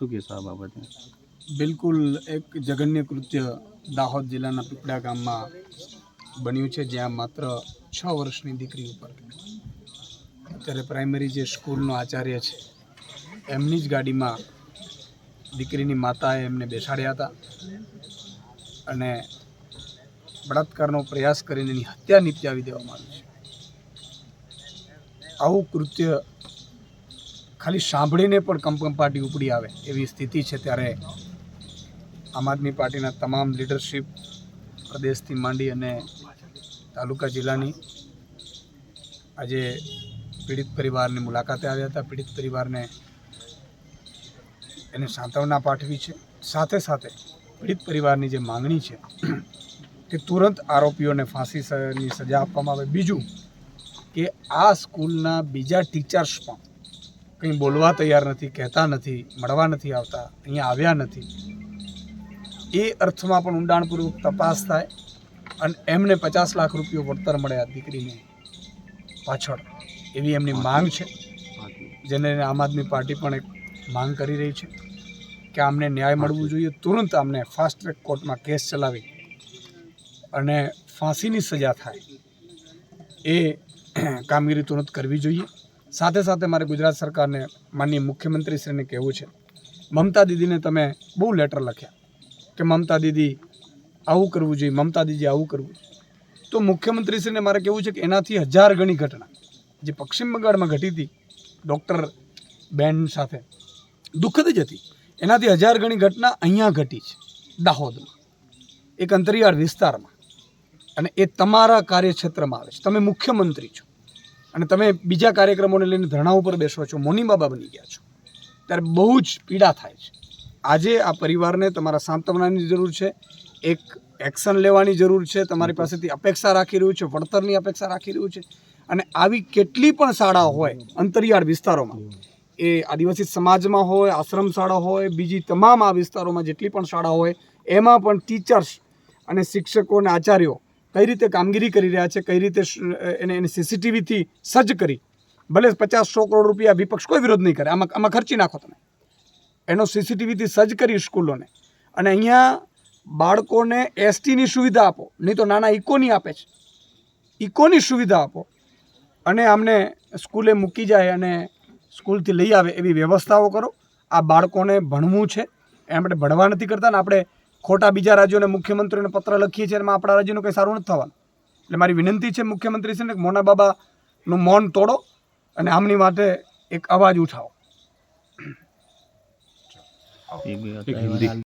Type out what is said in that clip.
શું કહેશો આ બાબતે? બિલકુલ, એક જઘન્ય કૃત્ય દાહોદ જિલ્લાના પીપળા ગામમાં બન્યું છે, જ્યાં માત્ર છ વર્ષની દીકરી ઉપર. અત્યારે પ્રાઇમરી જે સ્કૂલનો આચાર્ય છે, એમની જ ગાડીમાં દીકરીની માતાએ એમને બેસાડ્યા હતા અને બળાત્કારનો પ્રયાસ કરીને એની હત્યા નિપજાવી દેવામાં આવી છે. આવું કૃત્ય ખાલી સાંભળીને પણ કંપકંપાટી ઉપડી આવે એવી સ્થિતિ છે ત્યારે આમ આદમી પાર્ટીના તમામ લીડરશિપ પ્રદેશથી માંડી અને તાલુકા જિલ્લાની આજે પીડિત પરિવારની મુલાકાતે આવ્યા હતા. પીડિત પરિવારને એને સાંત્વના પાઠવી છે. સાથે સાથે પીડિત પરિવારની જે માંગણી છે કે તુરંત આરોપીઓને ફાંસીની સજા આપવામાં આવે. બીજું કે આ સ્કૂલના બીજા ટીચર્સ પણ કંઈ બોલવા તૈયાર નથી કહેતા નથી મળવા નથી આવતા અહીંયા આવ્યા નથી. એ અર્થમાં પણ ઊંડાણપૂર્વક તપાસ થાય અને એમને પચાસ લાખ રૂપિયો વળતર મળે આ દીકરીને પાછળ. એવી એમની માંગ છે. જેને આમ આદમી પાર્ટી પણ એક માંગ કરી રહી છે કે આમને ન્યાય મળવું જોઈએ. તુરંત આમને ફાસ્ટ ટ્રેક કોર્ટમાં કેસ ચલાવી અને ફાંસીની સજા થાય. એ કામગીરી તુરંત કરવી જોઈએ. સાથે સાથે મારે ગુજરાત સરકારને માનનીય મુખ્યમંત્રીશ્રીને કહેવું છે, મમતા દીદીને તમે બહુ લેટર લખ્યા કે મમતા દીદી આવું કરવું જોઈએ, મમતા દીદી આવું કરવું તો મુખ્યમંત્રીશ્રીને મારે કહેવું છે કે એનાથી હજાર ગણી ઘટના જે પશ્ચિમ બંગાળમાં ઘટી હતી, ડૉક્ટર બેન સાથે દુઃખદ જ હતી. એનાથી હજાર ગણી ઘટના અહીંયા ઘટી છે, દાહોદમાં. એક અંતરિયાળ વિસ્તારમાં. અને એ તમારા કાર્યક્ષેત્રમાં આવે છે. તમે મુખ્યમંત્રી છો. અને તમે બીજા કાર્યક્રમોને લઈને ધરણા ઉપર બેસો છો મોની બાબા બની ગયા છો. ત્યારે બહુ જ પીડા થાય છે. આજે આ પરિવારને તમારા સાંત્વનાની જરૂર છે. એક એક્શન લેવાની જરૂર છે. તમારી પાસેથી અપેક્ષા રાખી રહ્યું છે વળતરની અપેક્ષા રાખી રહ્યું છે. અને આવી કેટલી પણ શાળાઓ હોય અંતરિયાળ વિસ્તારોમાં એ આદિવાસી સમાજમાં હોય આશ્રમ શાળા હોય બીજી તમામ આ વિસ્તારોમાં જેટલી પણ શાળા હોય એમાં પણ ટીચર્સ અને શિક્ષકો અને આચાર્યો કઈ રીતે કામગીરી કરી રહ્યા છે, કઈ રીતે એને એને સીસીટીવીથી સજ્જ કરી. ભલે પચાસ સો કરોડ રૂપિયા વિપક્ષ કોઈ વિરોધ નહીં કરે, આમાં આમાં ખર્ચી નાખો તમે. એનો સીસીટીવીથી સજ્જ કરી સ્કૂલોને. અને અહીંયા બાળકોને એસટીની સુવિધા આપો, નહીં તો નાના ઇકોની આપે છે. ઇકોની સુવિધા આપો. અને આમને સ્કૂલે મૂકી જાય અને સ્કૂલથી લઈ આવે એવી વ્યવસ્થાઓ કરો. આ બાળકોને ભણવું છે એ આપણે ભણવા નથી કરતા ને આપણે ખોટા બીજા રાજ્યોને મુખ્યમંત્રીને પત્ર લખીએ છીએ એમાં આપણા રાજ્યનું કંઈ સારું નથી થવાનું. એટલે મારી વિનંતી છે મુખ્યમંત્રી છે ને મોના બાબાનું મૌન તોડો અને આમની માટે એક અવાજ ઉઠાવો.